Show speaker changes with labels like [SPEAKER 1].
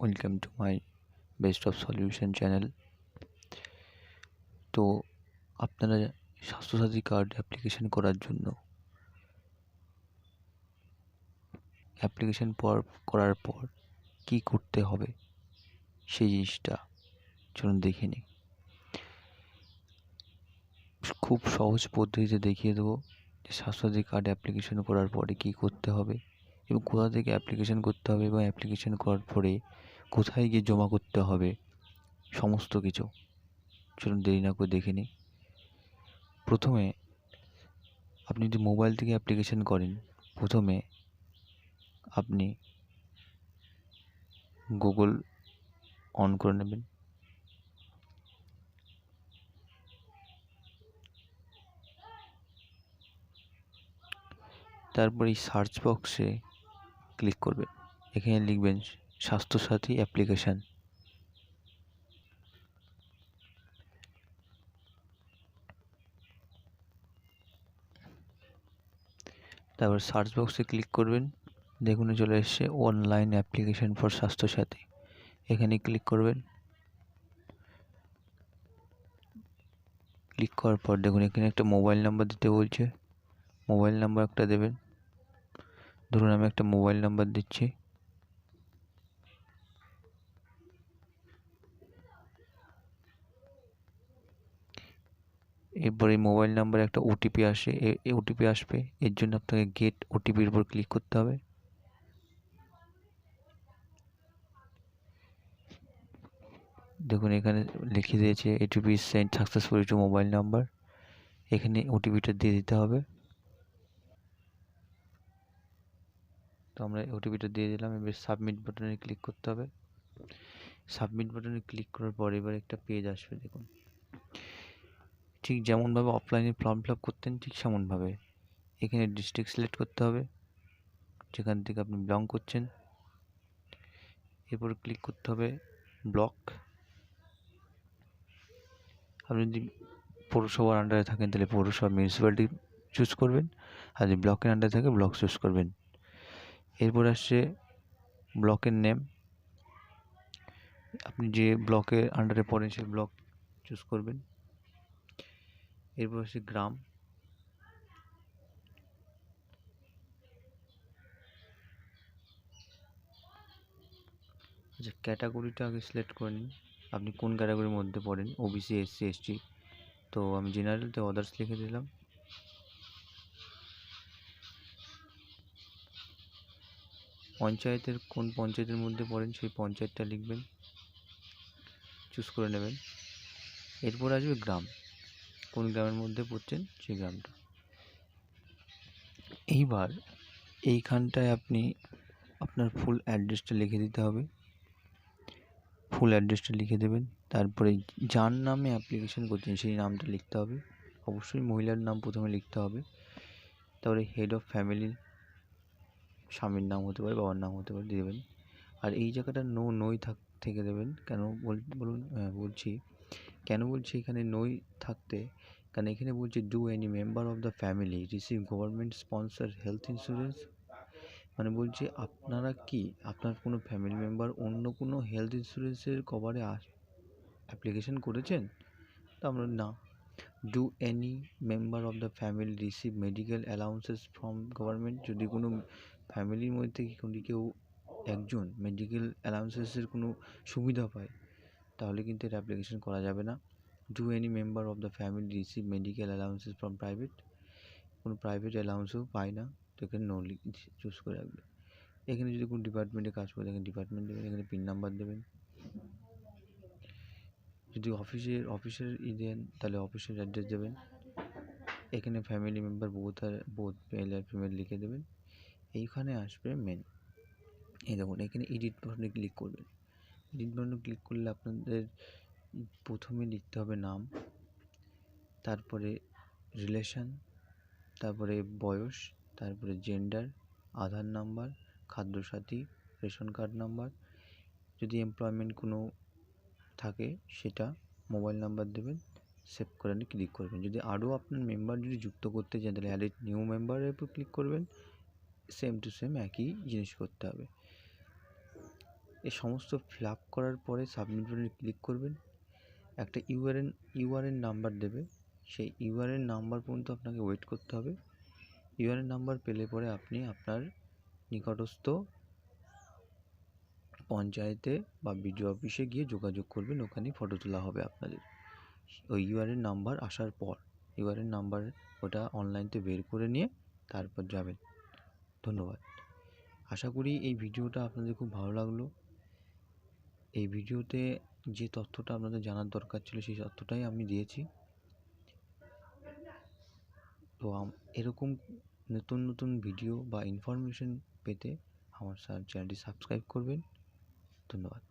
[SPEAKER 1] Welcome to my best of solution channel তো আপনারা Swasthya Sathi card application করার জন্য অ্যাপ্লিকেশন পর, করার পর কী করতে হবে সেই জিনিসটা চলুন দেখে নিই। খুব সহজ পদ্ধতিতে দেখিয়ে দেবো যে স্বাস্থ্যসাথী কার্ড অ্যাপ্লিকেশন করার পরে কী করতে হবে। এবং কোথা থেকে অ্যাপ্লিকেশন করতে হবে এবং অ্যাপ্লিকেশন করার পরে কোথায় গিয়ে জমা করতে হবে, সমস্ত কিছু। চলুন দেরি না করে দেখে নিই। প্রথমে আপনি যদি মোবাইল থেকে অ্যাপ্লিকেশন করেন, প্রথমে আপনি গুগল অন করে নেবেন। তারপর এই সার্চ বক্সে ক্লিক করবেন এখানে লিখবেন স্বাস্থ্যসাথী অ্যাপ্লিকেশান তারপর সার্চ বক্সে ক্লিক করবেন। দেখুন চলে এসছে অনলাইন অ্যাপ্লিকেশন ফর স্বাস্থ্যসাথী। এখানে ক্লিক করবেন। ক্লিক করার পর দেখুন এখানে একটা মোবাইল নাম্বার দিতে বলছে। মোবাইল নাম্বার একটা দেবেন। ধরুন আমি একটা মোবাইল নাম্বার দিচ্ছি। এরপর এই মোবাইল নাম্বারে একটা ওটিপি আসে। এই ওটিপি আসবে। এর জন্য আপনাকে গেট ওটিপির উপর ক্লিক করতে হবে। দেখুন এখানে লিখে দিয়েছে OTP send successfully to mobile number এখানে ওটিপিটা দিয়ে দিতে হবে। তো আমরা ওটিপিটা দিয়ে দিলাম। এবার সাবমিট বাটনে ক্লিক করতে হবে। সাবমিট বাটনে ক্লিক করার পর এবার একটা পেজ আসবে, দেখুন। ঠিক যেমনভাবে অফলাইনে ফর্ম ফিল করতেন, ঠিক সেমনভাবে। এখানে ডিস্ট্রিক্ট সিলেক্ট করতে হবে, যেখান থেকে আপনি বিলং করছেন। এরপর ক্লিক করতে হবে ব্লক আপনি যদি পৌরসভার আন্ডারে থাকেন, তাহলে পৌরসভা মিউনিসিপ্যালিটি চুজ করবেন। আর যদি ব্লকের আন্ডারে থাকে ব্লক চুজ করবেন। এরপর আসছে ব্লকের নেম আপনি যে ব্লকের আন্ডারে পড়েন সেই ব্লক চুজ করবেন। এরপর আসছে গ্রাম। আচ্ছা ক্যাটাগরিটা আগে সিলেক্ট করে নিন। আপনি কোন ক্যাটাগরির মধ্যে পড়েন? ওবিসি এসসি এসটি তো আমি জেনারেল তো আদার্স লিখে দিলাম। পঞ্চায়েতের কোন পঞ্চায়েতের মধ্যে পড়েন সেই পঞ্চায়েতটা লিখবেন। চুজ করে নেবেন। এরপর আসবে গ্রাম। কোন গ্রামের মধ্যে পড়ছেন সেই গ্রামটা। এইবার এইখানটায় আপনি আপনার ফুল অ্যাড্রেসটা লিখে দিতে হবে। ফুল অ্যাড্রেসটা লিখে দেবেন। তারপরে যার নামে অ্যাপ্লিকেশন করছেন সেই নামটা লিখতে হবে। অবশ্যই মহিলার নাম প্রথমে লিখতে হবে। তারপরে হেড অফ ফ্যামিলি স্বামীর নাম হতে পারে, বাবার নাম হতে পারে, দিয়ে দেবেন। আর এই জায়গাটা নো, নই থাক, থেকে দেবেন। কেন বলুন বলছি, কেন বলছি এখানে নই থাকতে? কারণ এখানে বলছে do any member of the family receive government sponsor health insurance মানে বলছে, আপনারা কি, আপনার কোনো ফ্যামিলি মেম্বার অন্য কোনো হেলথ ইন্স্যুরেন্সের কভারে অ্যাপ্লিকেশন করেছেন? তো আমরা, না। Do any member of the family receive medical allowances from government যদি কোনো ফ্যামিলির মধ্যে কোনো কেউ একজন মেডিকেল অ্যালাউন্সেসের কোনো সুবিধা পায়? তাহলে কিন্তু এর অ্যাপ্লিকেশন করা যাবে না। Do any member of the family receive medical allowances from private কোনো প্রাইভেট অ্যালাউন্সও পায় না। তো এখানে নো চুজ করে রাখবে। এখানে যদি কোনো ডিপার্টমেন্টে কাজ করে দেখেন ডিপার্টমেন্ট দেবেন, এখানে পিন নাম্বার দেবেন। যদি অফিসের অফিসের ই দেন, তাহলে অফিসের অ্যাড্রেস দেবেন। এখানে ফ্যামিলি মেম্বার বোথ আর বোথ মেল আর ফিমেল লিখে দেবেন। এইখানে আসবে মেন এই দেখুন, এখানে এডিট বাটনে ক্লিক করবেন। এডিট বাটনে ক্লিক করলে আপনাদের প্রথমে লিখতে হবে নাম, তারপরে রিলেশান তারপরে বয়স, তারপরে gender Aadhaar number Khadyasathi, ration card number যদি এমপ্লয়মেন্ট কোনো থাকে, সেটা মোবাইল নাম্বার দেবেন সেভ করে ক্লিক করবেন। যদি আরও আপনার মেম্বার যদি যুক্ত করতে চান, তাহলে অ্যাড নিউ মেম্বারের উপর ক্লিক করবেন। সেম টু সেম একই জিনিস করতে হবে। এ সমস্ত ফিল আপ করার পরে সাবমিট বাটনে ক্লিক করবেন। একটা ইউআরএন ইউআরএন নাম্বার দেবে। সেই ইউআরএন নাম্বার পর্যন্ত আপনাকে ওয়েট করতে হবে। ইউআরএন নাম্বার পেলে পরে আপনি আপনার নিকটস্থ পঞ্চায়েতে বা বিডিও অফিসে গিয়ে যোগাযোগ করবেন। ওখানেই ফটো তোলা হবে আপনাদের। ওই ইউআরএন নাম্বার আসার পর ইউআরএন নাম্বার ওটা অনলাইনতে বের করে নিয়ে তারপর যাবেন। ধন্যবাদ। আশা করি এই ভিডিওটা আপনাদের খুব ভালো লাগল। এই ভিডিওতে যে তথ্যটা আপনাদের জানার দরকার ছিল সেই তথ্যটাই আমি দিয়েছি। তো এরকম নতুন নতুন ভিডিও বা ইনফরমেশন পেতে আমার চ্যানেলটি সাবস্ক্রাইব করবেন। ধন্যবাদ।